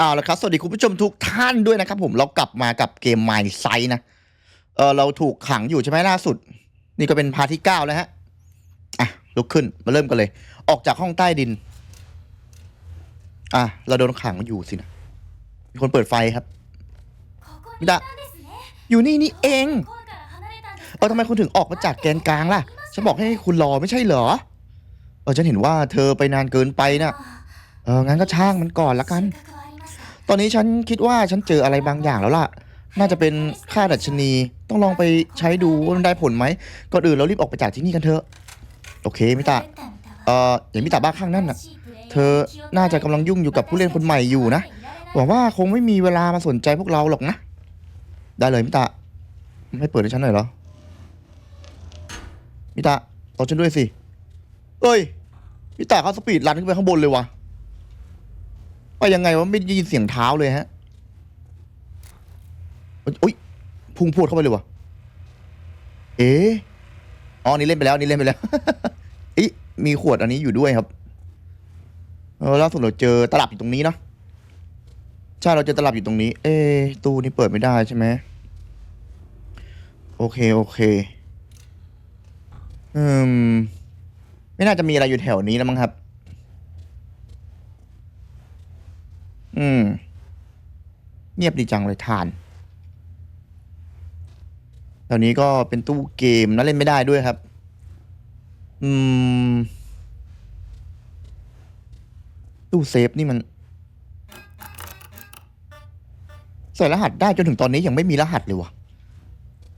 เอาละครับ สวัสดีคุณผู้ชมทุกท่านด้วยนะครับผมเรากลับมากับเกม My s i นะเออเราถูกขังอยู่ใช่ไหมล่าสุด นี่ก็เป็นพาที่เก้าแล้วฮะอะลุกขึ้นมาเริ่มกันเลย ออกจากห้องใต้ดิน อะเราโดนขังอยู่สินะมีคนเปิดไฟครับมิดะอยู่นี่นี่เอง เอเออทำไมคุณถึงออกมาจากแกนกลางล่ะ ฉันบอกให้คุณรอไม่ใช่เหรอ เออฉันเห็นว่าเธอไปนานเกินไปน่ะเอองั้นก็ช่างมันก่อนละกัน ตอนนี้ฉันคิดว่าฉันเจออะไรบางอย่างแล้วล่ะ น่าจะเป็นค่าดัชนี ต้องลองไปใช้ดูว่ามันได้ผลไหม ก่อนอื่นเรารีบออกไปจากที่นี่กันเถอะ โอเคมิตะ เอ่ออย่างมิตะบ้าข้างนั่นน่ะ เธอ น่าจะกำลังยุ่งอยู่กับผู้เล่นคนใหม่อยู่นะ หวังว่าคงไม่มีเวลามาสนใจพวกเราหรอกนะ ได้เลยมิตะ ไม่เปิดให้ฉันหน่อยเหรอ มิตะต่อฉันด้วยสิ เอ้ย มิตะเขาสปีดรันขึ้นไปข้างบนเลยวะ ไปยังไงวะไม่ได้ยินเสียงเท้าเลยฮะอุ้ยพุ่งพรวดเข้าไปเลยวะเอ๊ะอ๋อนี่เล่นไปแล้วนี่เล่นไปแล้วอีมีขวดอันนี้อยู่ด้วยครับเออล่าสุดเราเจอตลับอยู่ตรงนี้เนาะใช่เราเจอตลับอยู่ตรงนี้ เอ๊ตู้นี้เปิดไม่ได้ใช่ไหมโอเคโอเคอืมไม่น่าจะมีอะไรอยู่แถวนี้แล้วมั้งครับ อืม เงียบดีจังเลยทานแถวนี้ก็เป็นตู้เกมนะเล่นไม่ได้ด้วยครับ อืม ตู้เซฟนี่มัน ใส่รหัสได้จนถึงตอนนี้ยังไม่มีรหัสเลยวะ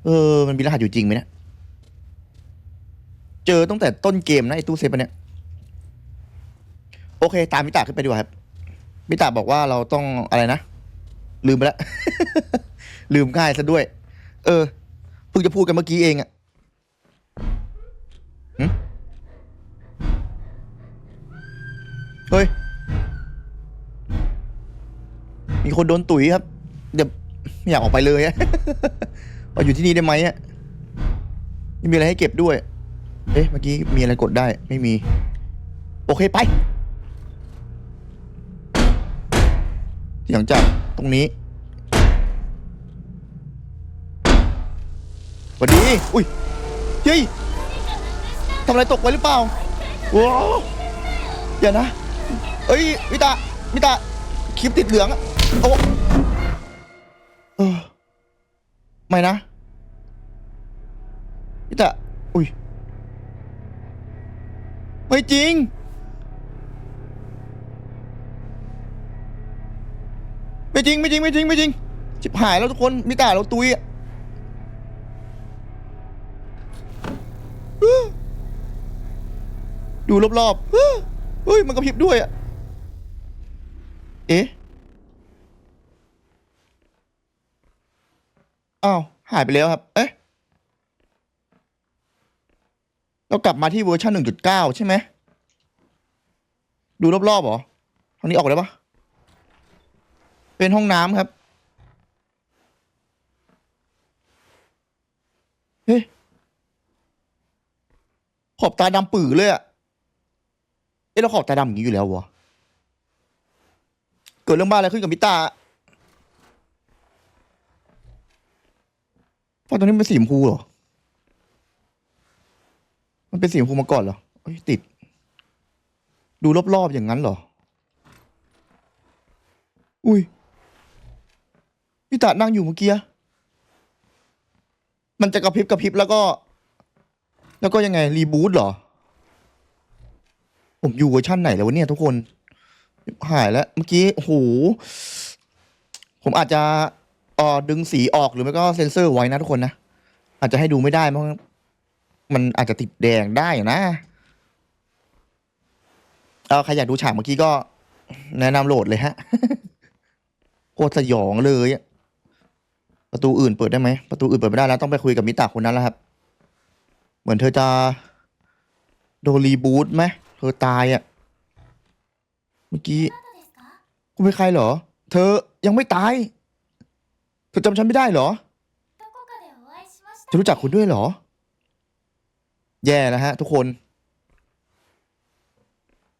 เออ มันมีรหัสอยู่จริงไหมเนี่ย เจอตั้งแต่ต้นเกมนะไอ้ตู้เซฟอันเนี้ย โอเค ตามมิตาขึ้นไปดีกว่าครับ มิตาบอกว่าเราต้องอะไรนะ ลืมไปแล้ว ลืมง่ายซะด้วย เออเพิ่งจะพูดกันเมื่อกี้เองอะหึเฮ้ย มีคนโดนตุ๋ยครับ เดี๋ยวไม่อยากออกไปเลยอะเอาอยู่ที่นี่ได้ไหมอะไม่มีอะไรให้เก็บด้วย เอ๊ะ เมื่อกี้มีอะไรกดได้ ไม่มี โอเคไป หลังจากตรงนี้สวัสดี อุ้ย เฮ้ยทำอะไรตกไว้หรือเปล่าว้าวอย่านะ เอ้ยมิตามิตาคลิปติดเหลืองอะโอ้เออไม่นะมิตาอุ้ย ไม่จริง ไม่จริงไม่จริงไม่จริงไม่จริงชิบหายแล้วทุกคนมิตาเราตุยอะดูรอบๆเฮ้ยมันกระพริบด้วยอะเอ๊ะอ้าวหายไปแล้วครับ เอ๊ะเรากลับมาที่เวอร์ชัน1.9 ใช่ไหม ดูรอบๆหรอ ทางนี้ออกได้ปะ เป็นห้องน้ำครับ เฮ้ยขอบตาดำปื่อเลยอะเอ๊ะเราขอบตาดำอย่างนี้อยู่แล้ววะเกิดเรื่องบ้าอะไรขึ้นกับมิตาว่าตรงนี้มันเป็นสีชมพูเหรอ มันเป็นสีชมพูมาก่อนเหรอเอ้ยติด ดูรอบๆอย่างนั้นเหรอ อุ้ย พี่ตานั่งอยู่เมื่อกี้ มันจะกระพริบกระพริบแล้วก็ แล้วก็ยังไง รีบูตเหรอ ผมอยู่เวอร์ชั่นไหนแล้ววะเนี่ยทุกคน หายแล้ว เมื่อกี้ โอ้โห ผมอาจจะออดึงสีออกหรือไม่ก็เซ็นเซอร์ไว้นะทุกคนนะ อาจจะให้ดูไม่ได้เพราะมันอาจจะติดแดงได้นะเออใครอยากดูฉากเมื่อกี้ก็แนะนำโหลดเลยฮะโคตรสยองเลยอะ ประตูอื่นเปิดได้ไหมประตูอื่นเปิดไม่ได้แล้วต้องไปคุยกับมิตาคนนั้นแล้วครับ เหมือนเธอจะโดนรีบูตไหมเธอตายอะ่ะ เมื่อกี้คุณเป็นใครเหรอ เธอยังไม่ตาย เธอจำฉันไม่ได้เหรอจะรู้จักคุณด้วยเหรอ แย่แล้วฮะ ทุกคน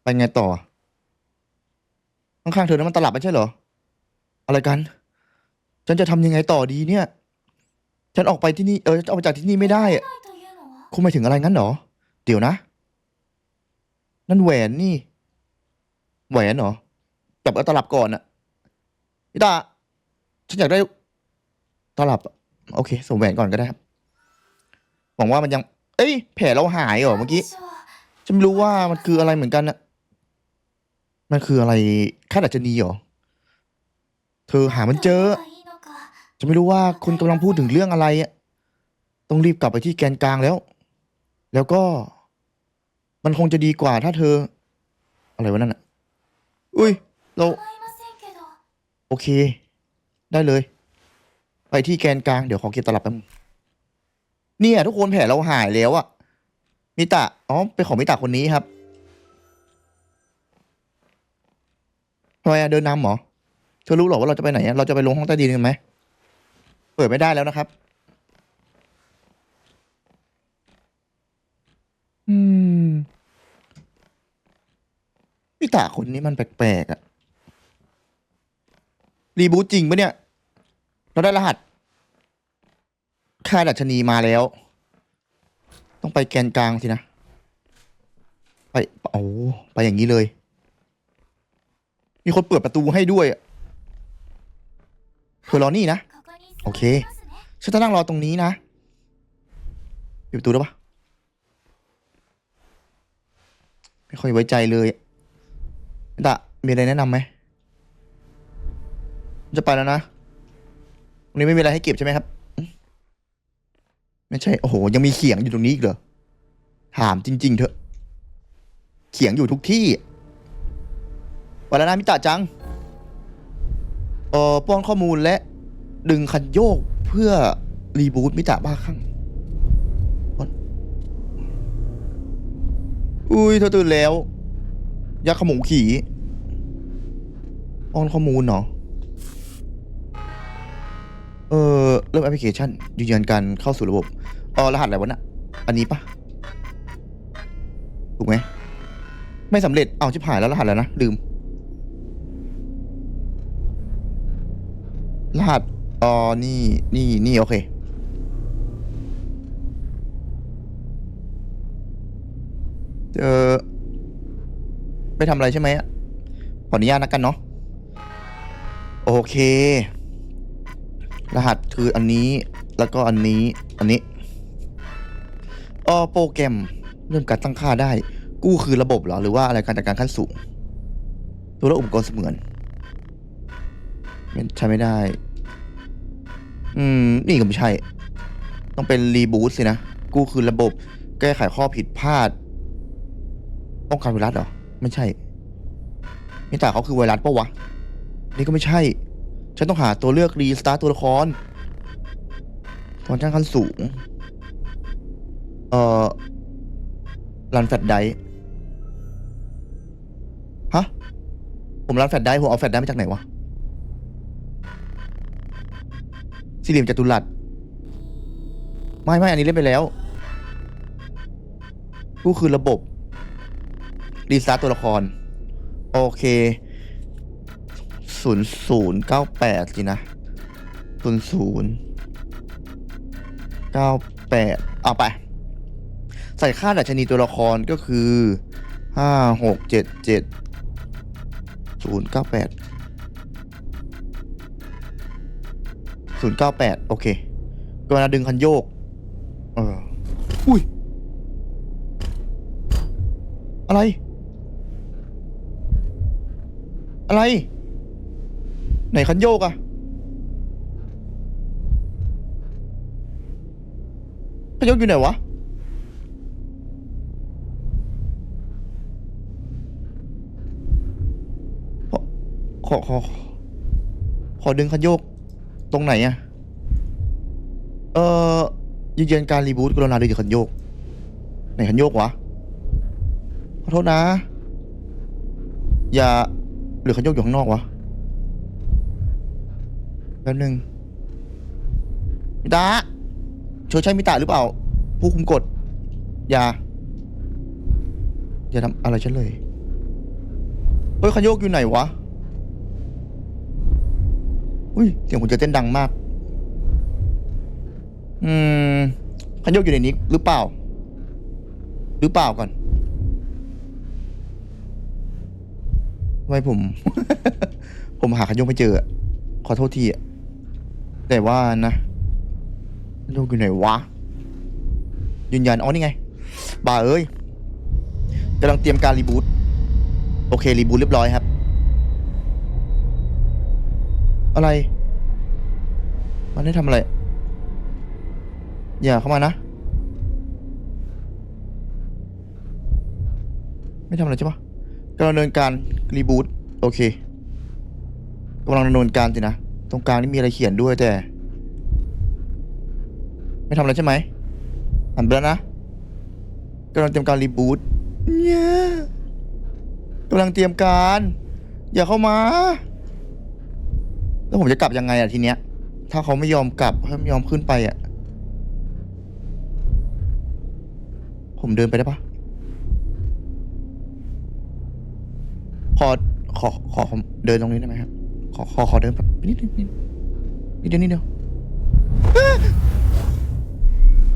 ไปไงต่อ ข้างๆเธอนั้นมันตลับไม่ใช่เหรอ อะไรกัน ฉันจะทำยังไงต่อดีเนี่ย ฉันออกไปที่นี่ เออออกไปจากที่นี่ไม่ได้อะ ないというのは คุณหมายถึงอะไรงั้นเหรอ เดี๋ยวนะ นั่นแหวนนี่ แหวนเหรอจับเอาตลับก่อนอะพี่ตา ฉันอยากได้ตลับอะโอเคส่งแหวนก่อนก็ได้ครับ หวังว่ามันยัง เอ้ย แผลเราหายเหรอเมื่อกี้ 私は ฉันไม่รู้ว่ามันคืออะไรเหมือนกันนะมันคืออะไรคาดดัชนีเหรอ เธอหามันเจอ ど จะไม่รู้ว่าคุณกำลังพูดถึงเรื่องอะไรอะต้องรีบกลับไปที่แกนกลางแล้ว แล้วก็ มันคงจะดีกว่าถ้าเธอ อะไรวะนั่นอะอุ้ย เรา โอเค ได้เลย ไปที่แกนกลาง เดี๋ยวขอเกียรตลับแป๊บนึงเนี่ย ทุกคนแผลเราหายแล้วอะมิตะ อ๋อไปขอมิตะคนนี้ครับทำไมอะเดินนำหรอ เธอรู้หรอว่าเราจะไปไหนเราจะไปลงห้องใต้ดินกันไหม เปิดไม่ได้แล้วนะครับ อืมพี่ตาคนนี้มันแปลกๆอะรีบูตจริงปะเนี่ย เราได้รหัส ค่าดัชนีมาแล้ว ต้องไปแกนกลางสินะ ไปโอ้ไปอย่างนี้เลย มีคนเปิดประตูให้ด้วยเธอรอนี่นะ โอเค ฉันจะนั่งรอตรงนี้นะปิดประตูได้ปะไม่ค่อยไว้ใจเลยดะมีอะไรแนะนำไหม จะไปแล้วนะวันนี้ไม่มีอะไรให้เก็บใช่ไหมครับ ไม่ใช่ โอ้โห ยังมีเขียงอยู่ตรงนี้อีกเหรอ ถามจริง ๆ เถอะ เขียงอยู่ทุกที่ วันแล้วนะมิตาจัง เอ่อป้อนข้อมูลและ ดึงคันโยกเพื่อรีบูตมิตาบ้าคลั่งอุ้ยเธอตื่นแล้ว ยักษ์ขมงขี่ป้อนข้อมูลเนาะเออเริ่มแอปพลิเคชันยืนยันการเข้าสู่ระบบเออรหัสอะไรวะน่ะอันนี้ปะถูกไหมไม่สำเร็จเอาชิบหายแล้วรหัสแล้วนะลืม รหัส อ๋อนี่ นี่ นี่ โอเคเออไม่ทำอะไรใช่ไหมอะขออนุญาตนะกันเนาะ โอเค รหัสคืออันนี้ แล้วก็อันนี้ อันนี้เออโปรแกรม เริ่มการตั้งค่าได้ กู้คือระบบเหรอ หรือว่าอะไรการจัดการขั้นสูง ตัวละอุปกรณ์เสมือนใช้ไม่ได้ อืม นี่ก็ไม่ใช่ ต้องเป็นรีบูตสินะ กู้คือระบบ แก้ไขข้อผิดพลาด ป้องกันไวรัสเหรอ ไม่ใช่มิตาเขาคือไวรัสปะวะ นี่ก็ไม่ใช่ ฉันต้องหาตัวเลือกรีสตาร์ตตัวละครตอนช่างขั้นสูง เอ่อรันแฟลชไดร์ฮะ ผมรันแฟลชไดร์ผมเอาแฟลชไดร์มาจากไหนวะ สี่เหลี่ยมจัตุรัส ไม่ไม่อันนี้เล่นไปแล้วก็คือระบบ รีสตาร์ตตัวละคร โอเคศูนย์ศูนย์เก้าแปดสินะศูนย์ศูนย์เก้าแปดเอาไป ใส่ค่าดัชนีตัวละครก็คือห้าหกเจ็ดเจ็ดศูนย์เก้าแปด ศูนย์เก้าแปดโอเคก็มาดึงคันโยก เออ อุ้ย อะไร อะไร ไหนคันโยกอะคันโยกอยู่ไหนวะขอขอขอขอดึงคันโยก ตรงไหนอะเออยืนยันการรีบูตกรุณาดึงคันโยก ไหนคันโยกวะ ขอโทษนะ อย่าหรือคันโยกอยู่ข้างนอกวะแป๊บนึงมิตาช่วยใช้มิตาหรือเปล่า ผู้คุมกฎ อย่า อย่าทำอะไรฉันเลยเฮ้ยคันโยกอยู่ไหนวะ อุ้ยเสียงหัวใจเต้นดังมาก อืมขันยกอยู่ในนี้หรือเปล่า หรือเปล่าก่อนทำไมผม ผมหาขันยกไม่เจอ ขอโทษทีอะแต่ว่านะนโยกอยู่ไหนวะ ยืนยันอ๋อนี่ไง บ่าเอ้ยกำลังเตรียมการรีบูตโอเครีบูตเรียบร้อยครับ อะไร มันได้ทำอะไร อย่าเข้ามานะ ไม่ทำอะไรใช่ปะกำลังดำเนินการรีบูตโอเคกำลังดำเนินการสินะ ตรงกลางนี่มีอะไรเขียนด้วยแต่ ไม่ทำอะไรใช่ไหมอ่านไปแล้วนะกำลังเตรียมการรีบูตเนี่ยกำลังเตรียมการ อย่าเข้ามา แล้วผมจะกลับยังไงอะทีเนี้ย ถ้าเขาไม่ยอมกลับเขาไม่ยอมขึ้นไปอะผมเดินไปได้ปะขอขอขอผมเดินตรงนี้ได้ไหมครับ ขอขอขอเดินไปนิดนิดนิดนิดเดียวนิดเดียว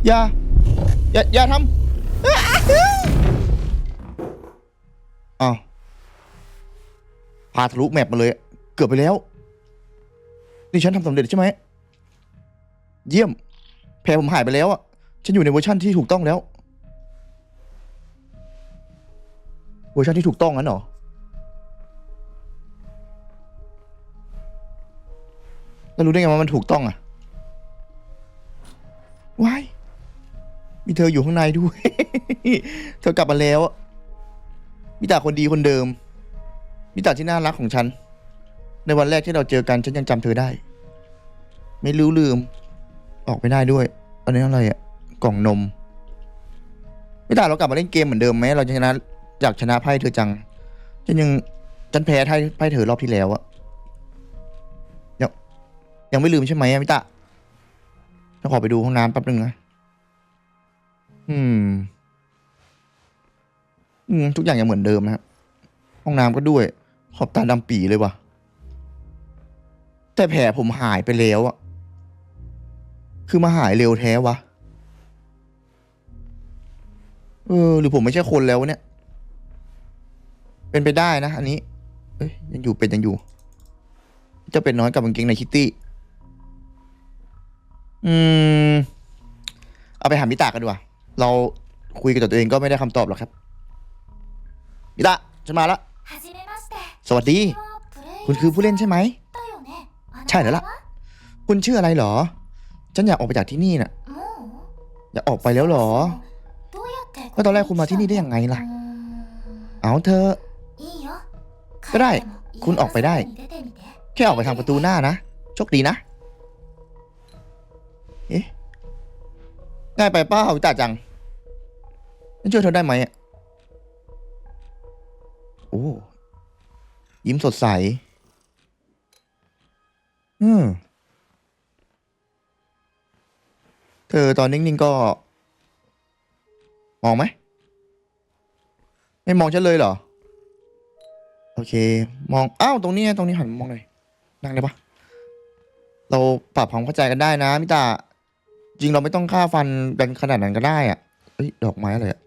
อย่าอย่าอย่าทำอ้าวพาทะลุแมปมาเลย เกือบไปแล้ว นี่ฉันทำสำเร็จใช่ไหม เยี่ยม แผลผมหายไปแล้วอะ ฉันอยู่ในเวอร์ชันที่ถูกต้องแล้ว เวอร์ชันที่ถูกต้องงั้นเหรอ แล้วรู้ได้ไงว่ามันถูกต้องอะว้ายมีเธออยู่ข้างในด้วย เธอกลับมาแล้ว มิตาคนดีคนเดิม มิตาที่น่ารักของฉัน ในวันแรกที่เราเจอกันฉันยังจำเธอได้ ไม่ลืลืม ออกไม่ได้ด้วย อันนี้อะไรอะกล่องนม ไม่ได้เรากลับมาเล่นเกมเหมือนเดิมไหมเราชนะอยากชนะไพ่เธอจัง ฉันยังฉันแพ้ไพ่ไพ่เธอรอบที่แล้วอะยังยังไม่ลืมใช่ไหมมิตาฉันขอไปดูห้องน้ำแป๊บหนึ่งนะอืมอืมทุกอย่างยังเหมือนเดิมนะครับห้องน้ำก็ด้วย ขอบตาดำปีเลยว่ะ แต่แผลผมหายไปแล้วอะคือมาหายเร็วแท้วะ เออ หรือผมไม่ใช่คนแล้วเนี่ย เป็นไปได้นะ อันนี้ เอ้ยยังอยู่เป็นยังอยู่ จะเป็นน้อยกับกางเกงในคิตตี้ อืม เอาไปหามิตากันดีกว่า เราคุยกับตัวเองก็ไม่ได้คำตอบหรอกครับ มิตาฉันมาละ สวัสดี คุณคือผู้เล่นใช่ไหม ใช่แล้วล่ะ คุณชื่ออะไรหรอ ฉันอยากออกไปจากที่นี่น่ะ อยากออกไปแล้วหรอ แล้วตอนแรกคุณมาที่นี่ได้ยังไงล่ะ เอาเธอ ก็ได้ คุณออกไปได้ แค่ออกไปทางประตูหน้านะ โชคดีนะ เอ๊ะ ง่ายไปป้าเอาจ่าจังช่วยเธอได้ไหมโอ้ ยิ้มสดใสืม เธอตอนนิ่ง ๆ ก็ มองไหม ไม่มองฉันเลยเหรอ โอเค มอง อ้าว ตรงนี้ ตรงนี้หันมองหน่อยนั่งได้ปะเราปรับความเข้าใจกันได้นะมิตา จริงเราไม่ต้องฆ่าฟันกันขนาดนั้นก็ได้อะเอ้ย ดอกไม้อะไรอะ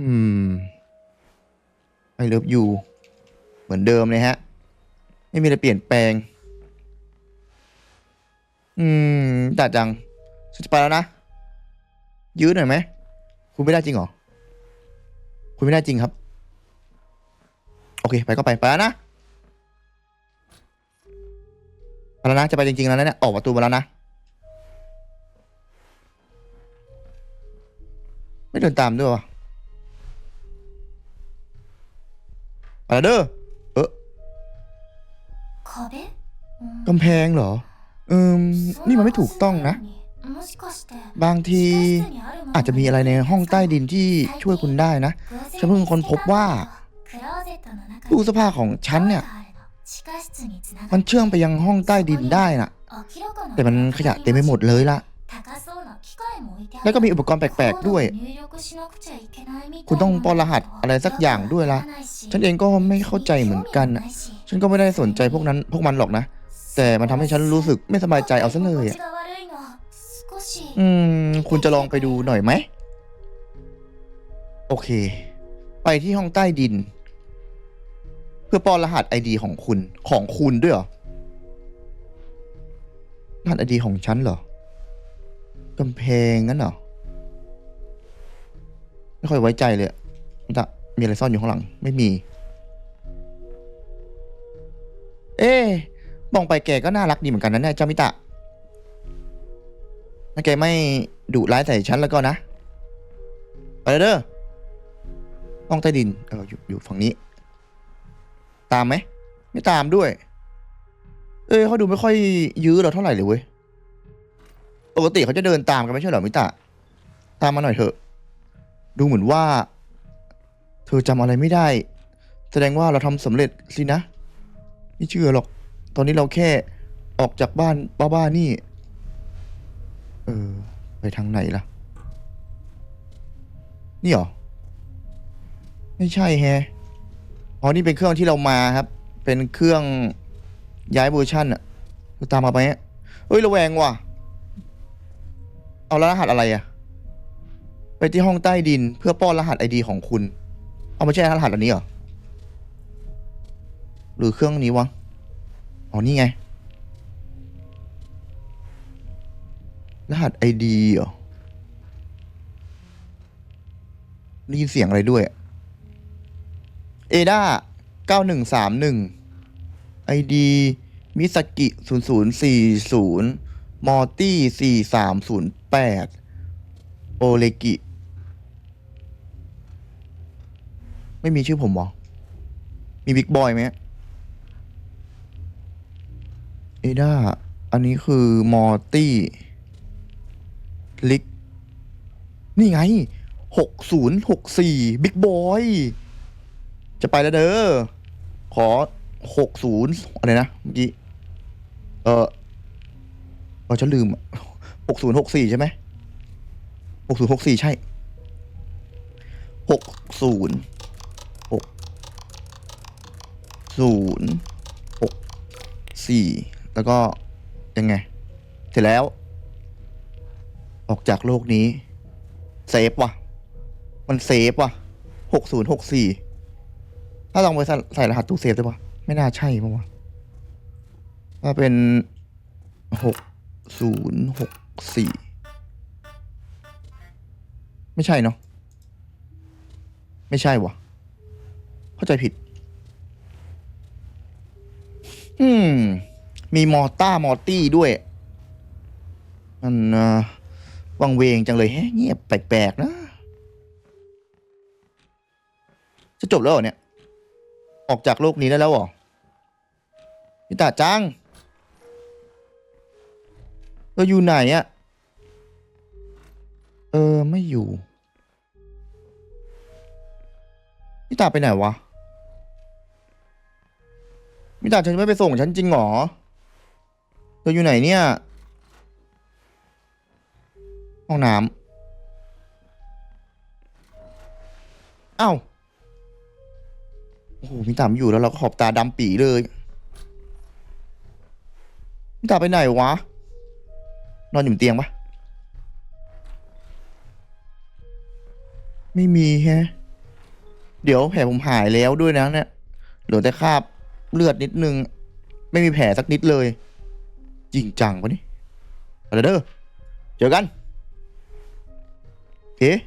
อืมไอเลิฟยูเหมือนเดิมเลยฮะ ไม่มีอะไรเปลี่ยนแปลง อืมด่าจังฉันจะไปแล้วนะ ยืดหน่อยไหม คุณไม่ได้จริงเหรอ คุณไม่ได้จริงครับ โอเค ไปก็ไป ไปแล้วนะ ไปแล้วนะ จะไปจริงๆแล้วนะเนี่ย ออกประตูมาแล้วนะ ไม่เดินตามด้วยวะไปแล้วเด้อ กำแพงเหรออืมนี่มันไม่ถูกต้องนะ บางทีอาจจะมีอะไรในห้องใต้ดินที่ช่วยคุณได้นะ ฉันเพิ่งค้นพบว่าตู้เสื้อผ้าของฉันเนี่ย มันเชื่อมไปยังห้องใต้ดินได้นะ่ะ แต่มันขยะเต็มไปหมดเลยละแล้วก็มีอุปกรณ์แปลกๆด้วย คุณต้องปอนรหัสอะไรสักอย่างด้วยละฉันเองก็ไม่เข้าใจเหมือนกัน ฉันก็ไม่ได้สนใจพวกนั้นพวกมันหรอกนะ แต่มันทำให้ฉันรู้สึกไม่สบายใจเอาซะเลยอะอืม คุณจะลองไปดูหน่อยไหม โอเค ไปที่ห้องใต้ดิน เพื่อป้อนรหัสไอดีของคุณของคุณด้วยหรอ รหัสไอดีของฉันเหรอกำแพงงั้นเหรอ ไม่ค่อยไว้ใจเลยจะมีอะไรซ่อนอยู่ข้างหลัง ไม่มี เอ๊ะมองไปแกก็น่ารักดีเหมือนกันนะเนี่ยเจ้ามิตะถ้าแกไม่ดุร้ายใส่ฉันแล้วก็นะ ไปเลยเด้อห้องใต้ดินเอออยู่อยู่ฝั่งนี้ ตามไหม ไม่ตามด้วย เอ้ยเขาดูไม่ค่อยยื้อเราเท่าไหร่เลยเว้ย ปกติเขาจะเดินตามกันไม่ใช่เหรอมิตะ ตามมาหน่อยเถอะ ดูเหมือนว่า เธอจำอะไรไม่ได้ แสดงว่าเราทำสำเร็จสินะ ไม่เชื่อหรอก ตอนนี้เราแค่ออกจากบ้านบ้าๆนี่ เออ ไปทางไหนล่ะ นี่หรอ ไม่ใช่แฮะอ๋อนี่เป็นเครื่องที่เรามาครับ เป็นเครื่องย้ายเวอร์ชันอะตามมาไปฮะเฮ้ยระแวงว่ะ เอาลรหัสอะไรอะไปที่ห้องใต้ดินเพื่อป้อนรหัสไอดีของคุณ เอาไม่ใช่รหัสอันนี้เหรอ หรือเครื่องนี้วะ อ๋อ นี่ไง รหัสไอดีเหรอ ได้ยินเสียงอะไรด้วย เอด้าเก้าหนึ่งสามหนึ่งไอดีมิสกิศูนย์ศูนย์สี่ศูนย์มอตี้สี่สามศูนย์แปดโอเลกิ ไม่มีชื่อผมหรอ มีบิ๊กบอยไหมเอด้าอันนี้คือมอร์ตี้ลิก นี่ไงหกศูนย์หกสี่บิ๊กบอย จะไปแล้วเด้อ ขอหกศูนย์อะไรนะ เมื่อกี้ เออเออฉันลืมหกศูนย์หกสี่ใช่ไหมหกศูนย์หกสี่ใช่หกศูนย์หกศูนย์หกสี่ แล้วก็ยังไง เสร็จแล้ว ออกจากโลกนี้ เซฟว่ะ มันเซฟว่ะหกศูนย์หกสี่ถ้าลองไปใส่ใส่รหัสตู้เซฟได้ปะไม่น่าใช่ปะวะถ้าเป็นหกศูนย์หกสี่ไม่ใช่เนาะไม่ใช่วะเข้าใจผิด อืม มีมอต้ามอร์ตี้ด้วยมันวังเวงจังเลยแฮเงียบแปลกๆนะ จะจบแล้วเหรอเนี่ย ออกจากโลกนี้ได้แล้วเหรอพี่ตาจังเราอยู่ไหนอะเออ ไม่อยู่พี่ตาไปไหนวะพี่ตาฉันไม่ไปส่งฉันจริงเหรอ เราอยู่ไหนเนี่ย ห้องน้ำอ้าว โอ้โหมิตาไม่อยู่แล้วเราก็ขอบตาดำปีเลยมิตาไปไหนวะ นอนอยู่บนเตียงปะไม่มีแฮะ เดี๋ยวแผลผมหายแล้วด้วยนะเนี่ย เหลือแต่คราบเลือดนิดนึง ไม่มีแผลสักนิดเลย จริงจังวะนี่อะไรเด้อเจอกันเอ๊ะ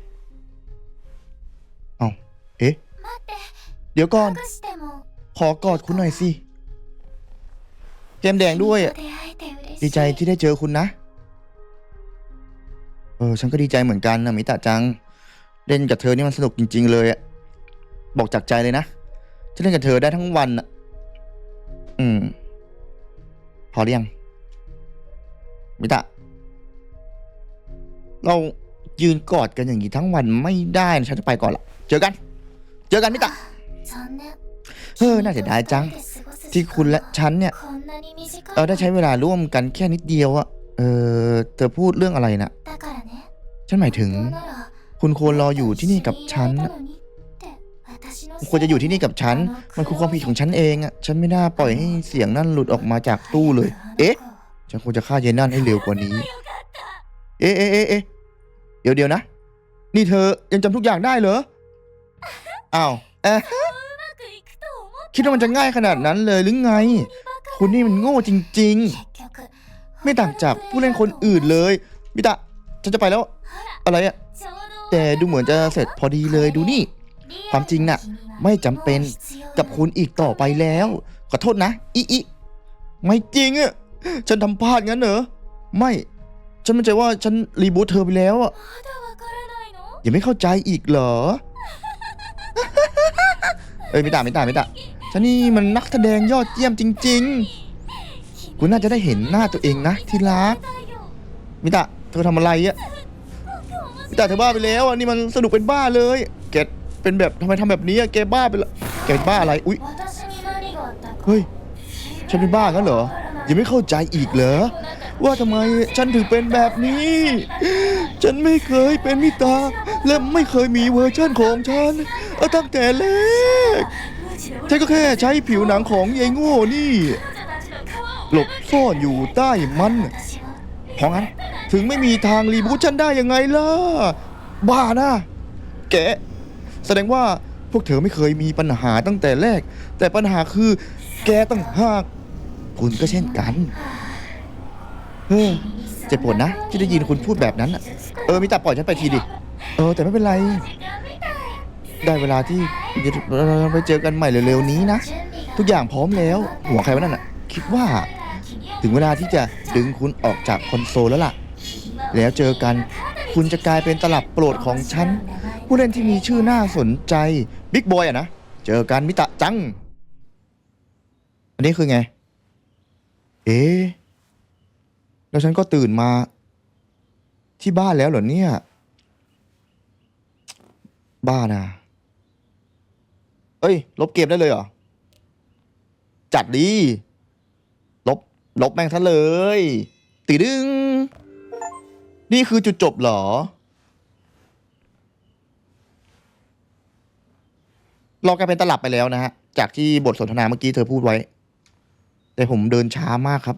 เอาเอ๊ะเดี๋ยวก่อน ขอกอดคุณหน่อยสิเกมแดงด้วย ดีใจที่ได้เจอคุณนะ เออ ฉันก็ดีใจเหมือนกันนะมิตาจัง เล่นกับเธอนี่มันสนุกจริง ๆ เลยอะบอกจากใจเลยนะจะเล่นกับเธอได้ทั้งวันอะอืม พอหรือยัง มิตะ เรายืนกอดกันอย่างนี้ทั้งวันไม่ได้นะฉันจะไปก่อนละเจอกัน เจอกันมิตะเฮ้ยน่าเสียดายจัง ที่คุณและฉันเนี่ย เราได้ใช้เวลาร่วมกันแค่นิดเดียวอะเออเธอพูดเรื่องอะไรนะฉันหมายถึง คุณควรรออยู่ที่นี่กับฉันควรจะอยู่ที่นี่กับฉัน มันคือความผิดของฉันเองอะฉันไม่น่าปล่อยให้เสียงนั่นหลุดออกมาจากตู้เลย เอ๊ะ ฉันควรจะฆ่าเยนนั่นให้เร็วกว่านี้ เอ๊ะเอ๊ะเอ๊ะเอ๊ะเดี๋ยวเดี๋ยวนะ นี่เธอยังจำทุกอย่างได้เหรอ อ้าวเอ๊ะคิดว่ามันจะง่ายขนาดนั้นเลยหรือไง คุณนี่มันโง่จริง ๆ ไม่ต่างจากผู้เล่นคนอื่นเลยมิตะฉันจะไปแล้ว อะไรอะแต่ดูเหมือนจะเสร็จพอดีเลยดูนี่ ความจริงน่ะ ไม่จำเป็นกับคุณอีกต่อไปแล้ว ขอโทษนะอีอีไม่จริงอะ ฉันทำพลาดงั้นเหรอ ไม่ ฉันมั่นใจว่าฉันรีบูทเธอไปแล้วอะยังไม่เข้าใจอีกเหรอ เอ้ยไม่ตาไม่ตาไม่ตาฉันนี่มันนักแสดงยอดเยี่ยมจริง ๆ คุณน่าจะได้เห็นหน้าตัวเองนะที่รักมิตะเธอทำอะไรอะมิตะเธอบ้าไปแล้วอะนี่มันสนุกเป็นบ้าเลย แกเป็นแบบทำไมทำแบบนี้อะแกบ้าไปละแกเป็นบ้าอะไร อุ๊ยเฮ้ย ฉันเป็นบ้างั้นเหรอ ยังไม่เข้าใจอีกเหรอ ว่าทำไมฉันถึงเป็นแบบนี้ ฉันไม่เคยเป็นมิตา และไม่เคยมีเวอร์ชันของฉันตั้งแต่แรกฉันก็แค่ใช้ผิวหนังของยายโง่นี่ หลบซ่อนอยู่ใต้มันเพราะงั้นถึงไม่มีทางรีบูทฉันได้ยังไงล่ะ บ้านะแกแสดงว่าพวกเธอไม่เคยมีปัญหาตั้งแต่แรก แต่ปัญหาคือแกตั้งหาก คุณก็เช่นกัน เฮ้ยเจ็บปวดนะ ที่ได้ยินคุณพูดแบบนั้นน่ะเออมิตาปล่อยฉันไปทีดิ เออ แต่ไม่เป็นไร ได้เวลาที่เราไปเจอกันใหม่เร็วๆนี้นะ ทุกอย่างพร้อมแล้ว หัวใครวะนั่นน่ะ คิดว่า ถึงเวลาที่จะดึงคุณออกจากคอนโซลแล้วล่ะ แล้วเจอกัน คุณจะกลายเป็นตลับโปรดของฉัน ผู้เล่นที่มีชื่อน่าสนใจบิ๊กบอยอะนะ เจอกันมิตะจัง อันนี้คือไง เอ๊ะแล้วฉันก็ตื่นมาที่บ้านแล้วเหรอเนี่ย บ้านะเอ้ย ลบเกมได้เลยเหรอ จัดดี ลบ ลบแม่งซะเลย ตีดึง นี่คือจุดจบเหรอรอกลายเป็นตลับไปแล้วนะฮะ จากที่บทสนทนาเมื่อกี้เธอพูดไว้ แต่ผมเดินช้ามากครับ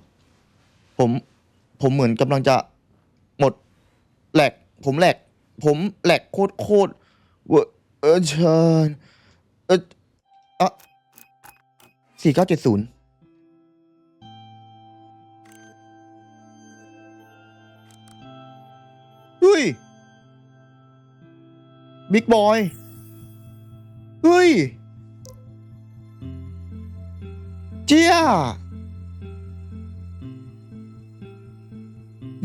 ผมผมเหมือนกำลังจะหมดแหลก ผมแหลก ผมแหลกโคตรโคตรเวอเออเชิญเอออะสี่เก้าเจ็ดศูนย์เฮ้ยบิ๊กบอยเฮ้ย เจีย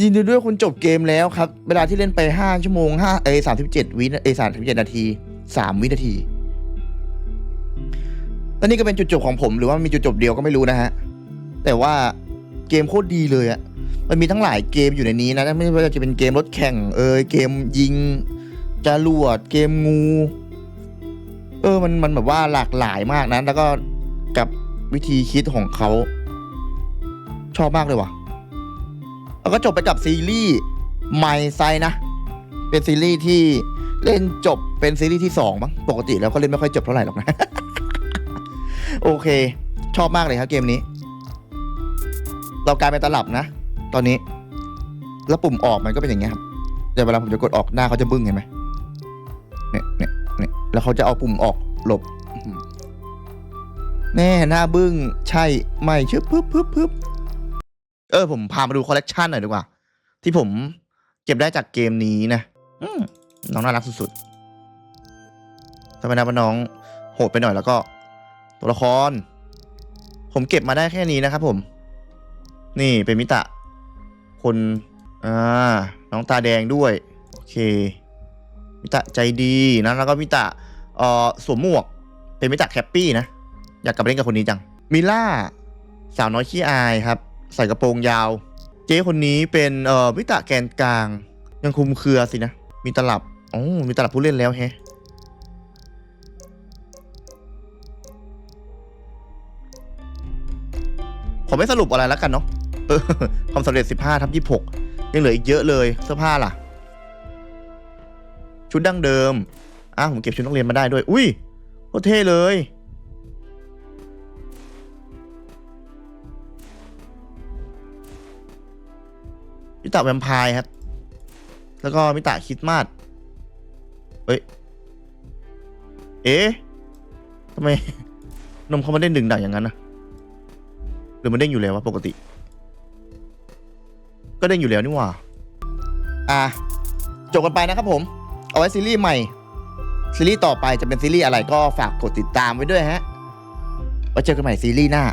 ยินดีด้วยคุณจบเกมแล้วครับ เวลาที่เล่นไป 5 ชั่วโมง5เอ้สามสิบเจ็ดวินเอ้สามสิบเจ็ดนาที 3 วินาทีและนี่ก็เป็นจุดจบของผมหรือว่ามีจุดจบเดียวก็ไม่รู้นะฮะ แต่ว่าเกมโคตรดีเลยอะมันมีทั้งหลายเกมอยู่ในนี้นะ ไม่ว่าจะเป็นเกมรถแข่ง เอยเกมยิงจรวด เกมงู เออ มัน มันแบบว่าหลากหลายมากนะ แล้วก็กับวิธีคิดของเขา ชอบมากเลยว่ะ แล้วก็จบไปกับซีรีส์ไมไซนะ เป็นซีรีส์ที่เล่นจบเป็นซีรีส์ที่สองมั้งปกติแล้วก็เล่นไม่ค่อยจบเท่าไหร่หรอกนะ โอเค ชอบมากเลยครับเกมนี้ เรากลายเป็นตลับนะ ตอนนี้ แล้วปุ่มออกมันก็เป็นอย่างเงี้ยครับเดี๋ยวเวลาผมจะกดออกหน้าเขาจะบึ้งเห็นไหมเนี่ยเนี่ยเนี่ยแล้วเขาจะเอาปุ่มออกหลบแน่หน้าบึ้งใช่ไม่ชึบปึ๊บปึ๊บปึ๊บ เออผมพามาดูคอลเลกชันหน่อยดีกว่า ที่ผมเก็บได้จากเกมนี้นะน้องน่ารักสุดๆธรรมดาว่าน้องโหดไปหน่อยแล้วก็ ตัวละคร ผมเก็บมาได้แค่นี้นะครับผม นี่เป็นมิตะ คนอ่าน้องตาแดงด้วย โอเค มิตะใจดีนะแล้วก็มิตะเอ่อสวมหมวก เป็นมิตะแคปปี้นะ อยากกลับไปเล่นกับคนนี้จัง มิล่า สาวน้อยขี้อายครับ ใส่กระโปรงยาว เจ๊คนนี้เป็นเอ่อมิตะแกนกลาง ยังคุมเครือสินะ มีตลับอ๋อมีตลับผู้เล่นแล้วแฮะผมไม่สรุปอะไรแล้วกันเนาะความสำเร็จ 15ทับ26 ยังเหลืออีกเยอะเลยเสื้อผ้าล่ะ ชุดดั้งเดิม อะผมเก็บชุดนักเรียนมาได้ด้วย อุ้ยเตรเท่เลย มิตะแวมไพร์ครับ แล้วก็มิตะคริดมาสเฮ้ย เอ๊ะทำไม นมเขามาเด้งดึงดังอย่างนั้นนะหรือมันเด้งอยู่แล้ววะปกติ ก็เด้งอยู่แล้วนี่หว่า อะจบกันไปนะครับผม เอาไว้ซีรีส์ใหม่ ซีรีส์ต่อไปจะเป็นซีรีส์อะไรก็ฝากกดติดตามไว้ด้วยฮะ ไว้เจอกันใหม่ซีรีส์หน้า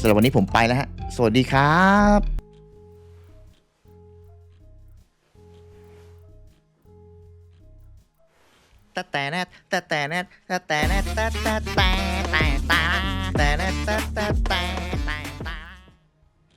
สำหรับวันนี้ผมไปแล้วฮะ สวัสดีครับ แต่แต่แนทแต่แต่แนทแต่แต่แนทแต่แต่แต่แต่แต่แต่แน่แต่แต่แต่